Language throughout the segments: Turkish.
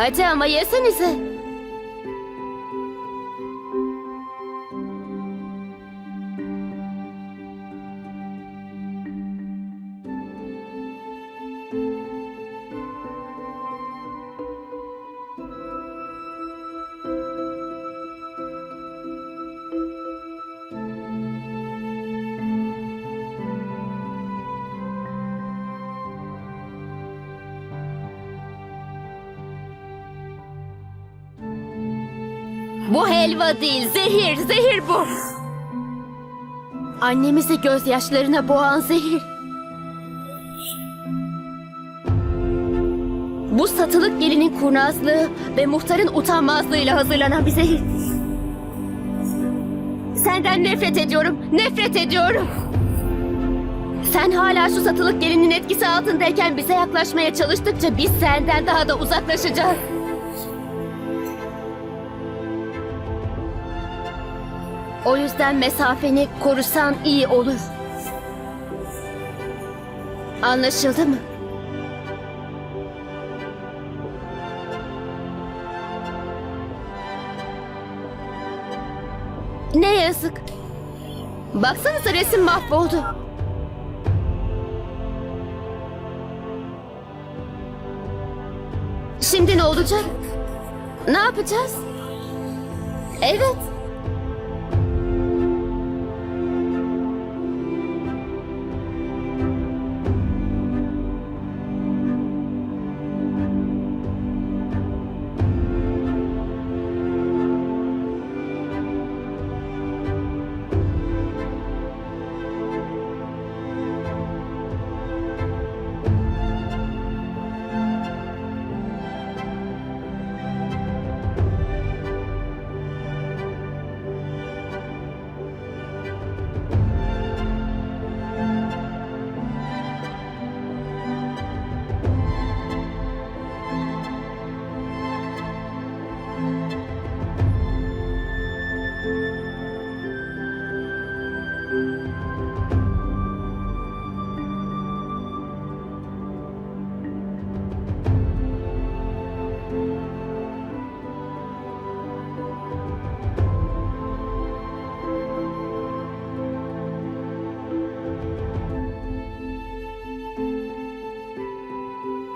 Hadi ama yesenize. Helva değil, zehir, zehir bu. Annemizi gözyaşlarına boğan zehir. Bu satılık gelinin kurnazlığı ve muhtarın utanmazlığıyla hazırlanan bir zehir. Senden nefret ediyorum, nefret ediyorum. Sen hala şu satılık gelinin etkisi altındayken bize yaklaşmaya çalıştıkça biz senden daha da uzaklaşacağız. O yüzden mesafeni korusan iyi olur. Anlaşıldı mı? Ne yazık. Baksanıza resim mahvoldu. Şimdi ne olacak? Ne yapacağız? Evet.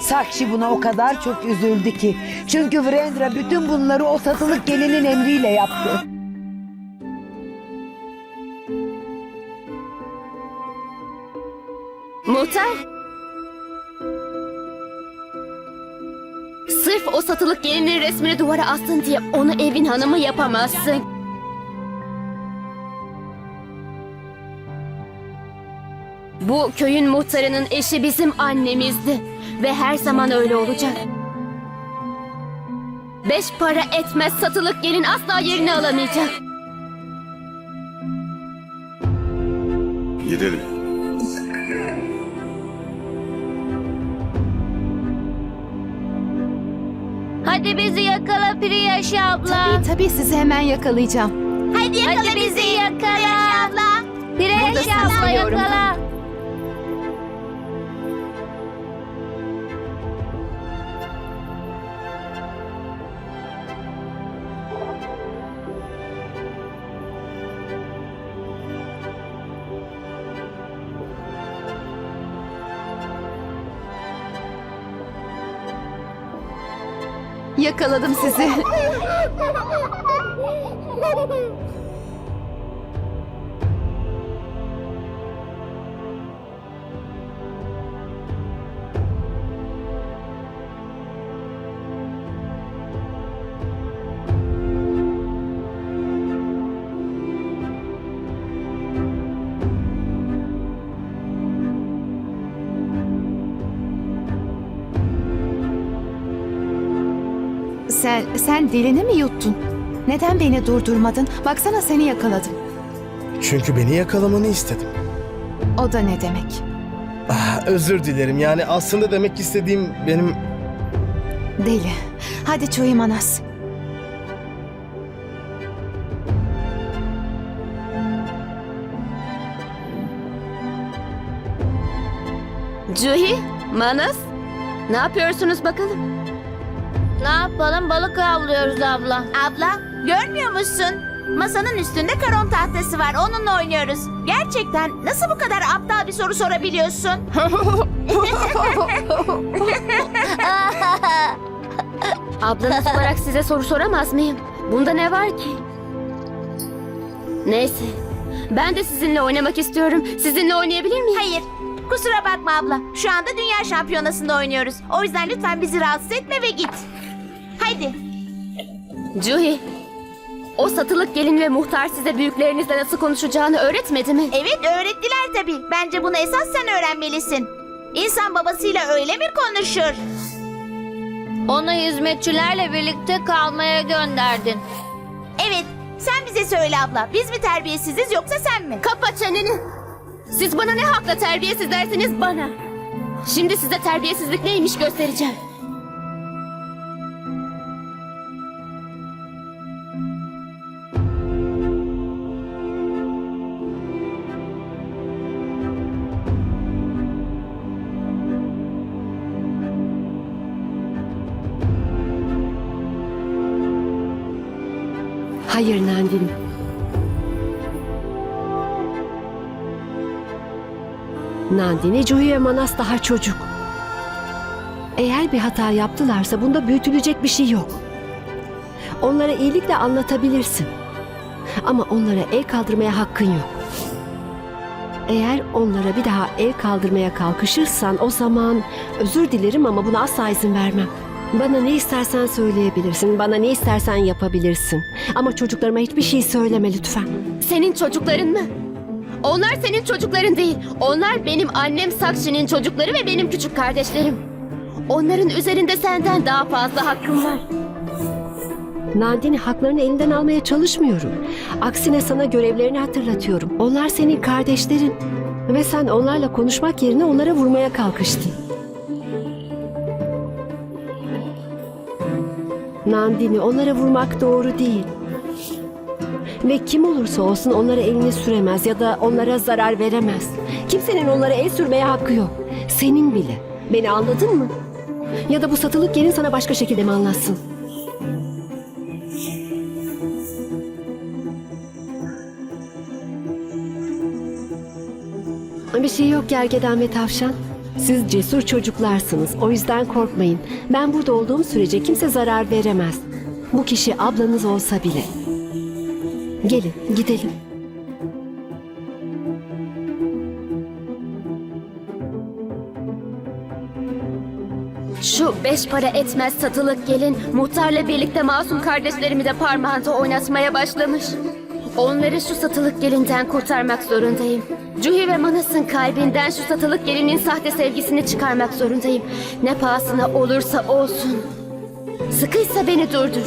Sakşi buna o kadar çok üzüldü ki. Çünkü Vrendra bütün bunları o satılık gelinin emriyle yaptı. Muhtar. Sırf o satılık gelinin resmini duvara astın diye onu evin hanımı yapamazsın. Bu köyün muhtarının eşi bizim annemizdi ve her zaman öyle olacak. Beş para etmez satılık gelin asla yerini alamayacak. Gidelim. Hadi bizi yakala Priyaş abla. Tabii tabii sizi hemen yakalayacağım. Hadi yakala bizi yakala. abla. Priyaş abla yakala. Yakaladım sizi. Sen, sen dilini mi yuttun? Neden beni durdurmadın? Baksana seni yakaladım. Çünkü beni yakalamanı istedim. O da ne demek? Ah, özür dilerim. Yani aslında demek istediğim benim... Deli. Hadi Çoy Manas. Cuhi, Manas, ne yapıyorsunuz bakalım? Ne yapalım balık avlıyoruz abla. Abla, görmüyor musun? Masanın üstünde karon tahtası var. Onunla oynuyoruz. Gerçekten nasıl bu kadar aptal bir soru sorabiliyorsun? Ablanız olarak size soru soramaz mıyım? Bunda ne var ki? Neyse. Ben de sizinle oynamak istiyorum. Sizinle oynayabilir miyim? Hayır. Kusura bakma abla. Şu anda dünya şampiyonasında oynuyoruz. O yüzden lütfen bizi rahatsız etme ve git. Haydi. Juhi. O satılık gelin ve muhtar size büyüklerinizle nasıl konuşacağını öğretmedi mi? Evet öğrettiler tabii. Bence bunu esas sen öğrenmelisin. İnsan babasıyla öyle mi konuşur? Onu hizmetçilerle birlikte kalmaya gönderdin. Evet. Sen bize söyle abla. Biz mi terbiyesiziz yoksa sen mi? Kapa çeneni. Siz bana ne hakla terbiyesiz dersiniz bana. Şimdi size terbiyesizlik neymiş göstereceğim. Hayır Nandini. Nandini, Cuhi Manas daha çocuk. Eğer bir hata yaptılarsa bunda büyütülecek bir şey yok. Onlara iyilikle anlatabilirsin. Ama onlara el kaldırmaya hakkın yok. Eğer onlara bir daha el kaldırmaya kalkışırsan o zaman özür dilerim ama buna asla izin vermem. Bana ne istersen söyleyebilirsin, bana ne istersen yapabilirsin. Ama çocuklarıma hiçbir şey söyleme lütfen. Senin çocukların mı? Onlar senin çocukların değil. Onlar benim annem Sakşi'nin çocukları ve benim küçük kardeşlerim. Onların üzerinde senden daha fazla hakkım var. Nandini haklarını elinden almaya çalışmıyorum. Aksine sana görevlerini hatırlatıyorum. Onlar senin kardeşlerin. Ve sen onlarla konuşmak yerine onlara vurmaya kalkıştın. Nandini onlara vurmak doğru değil. Ve kim olursa olsun onlara elini süremez ya da onlara zarar veremez. Kimsenin onlara el sürmeye hakkı yok. Senin bile. Beni anladın mı? Ya da bu satılık gelin sana başka şekilde mi anlatsın? Bir şey yok gergedan ve tavşan. Siz cesur çocuklarsınız. O yüzden korkmayın. Ben burada olduğum sürece kimse zarar veremez. Bu kişi ablanız olsa bile. Gelin gidelim. Şu beş para etmez satılık gelin muhtarla birlikte masum kardeşlerimi de parmağında oynatmaya başlamış. Onları şu satılık gelinden kurtarmak zorundayım. Cuhi ve Manas'ın kalbinden şu satılık gelinin sahte sevgisini çıkarmak zorundayım. Ne pahasına olursa olsun. Sıkıysa beni durdur.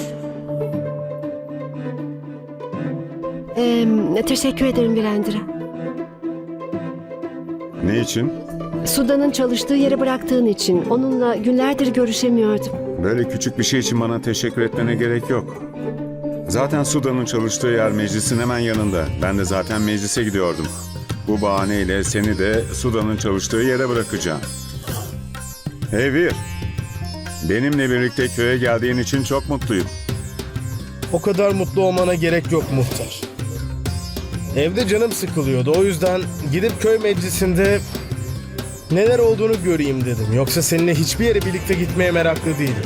Ee, teşekkür ederim Virendra. Ne için? Suda'nın çalıştığı yere bıraktığın için. Onunla günlerdir görüşemiyordum. Böyle küçük bir şey için bana teşekkür etmene gerek yok. Zaten Suda'nın çalıştığı yer meclisin hemen yanında. Ben de zaten meclise gidiyordum. Bu bahaneyle seni de Suda'nın çalıştığı yere bırakacağım. Hey Vir, benimle birlikte köye geldiğin için çok mutluyum. O kadar mutlu olmana gerek yok muhtar. Evde canım sıkılıyordu. O yüzden gidip köy meclisinde neler olduğunu göreyim dedim. Yoksa seninle hiçbir yere birlikte gitmeye meraklı değilim.